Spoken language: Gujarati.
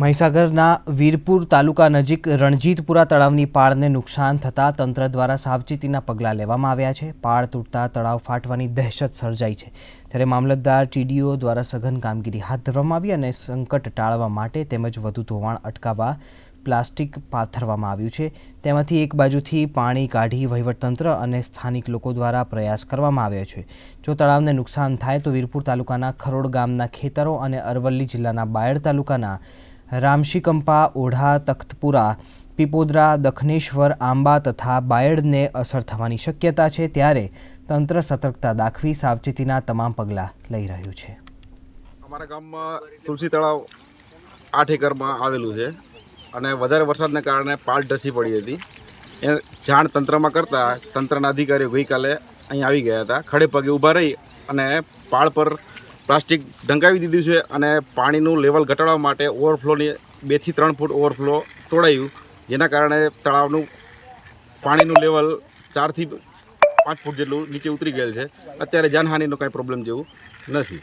મહીસાગરના વીરપુર તાલુકા નજીક રણજીતપુરા તળાવની પાળને નુકસાન થતાં તંત્ર દ્વારા સાવચેતીના પગલાં લેવામાં આવ્યા છે. પાળ તૂટતા તળાવ ફાટવાની દહેશત સર્જાઈ છે. ત્યારે મામલતદાર ટીડીઓ દ્વારા સઘન કામગીરી હાથ ધરવામાં આવી અને સંકટ ટાળવા માટે તેમજ વધુ ધોવાણ અટકાવવા પ્લાસ્ટિક પાથરવામાં આવ્યું છે. તેમાંથી એક બાજુથી પાણી કાઢી વહીવટતંત્ર અને સ્થાનિક લોકો દ્વારા પ્રયાસ કરવામાં આવ્યો છે. જો તળાવને નુકસાન થાય તો વીરપુર તાલુકાના ખરોડ ગામના ખેતરો અને અરવલ્લી જિલ્લાના બાયડ તાલુકાના રામશીકંપા, ઓઢા, તખ્તપુરા, પીપોદરા, દખનેશ્વર, આંબા તથા બાયડને અસર થવાની શક્યતા છે ત્યારે તંત્ર સતર્કતા દાખવી સાવચેતીના તમામ પગલાં લઈ રહ્યું છે. અમારા ગામમાં તુલસી તળાવ આઠ એકરમાં આવેલું છે અને વધારે વરસાદને કારણે પાળ ઢસી પડી હતી. એ જાણ તંત્રમાં કરતાં તંત્રના અધિકારીઓ ગઈકાલે અહીં આવી ગયા હતા. ખડે પગે ઊભા રહી અને પાળ પર પ્લાસ્ટિક ઢંકાવી દીધું છે અને પાણીનું લેવલ ઘટાડવા માટે ઓવરફ્લોની બેથી ત્રણ ફૂટ ઓવરફ્લો તોડાયું, જેના કારણે તળાવનું પાણીનું લેવલ ચારથી પાંચ ફૂટ જેટલું નીચે ઉતરી ગયેલ છે. અત્યારે જાનહાનિનો કાંઈ પ્રોબ્લેમ જેવું નથી.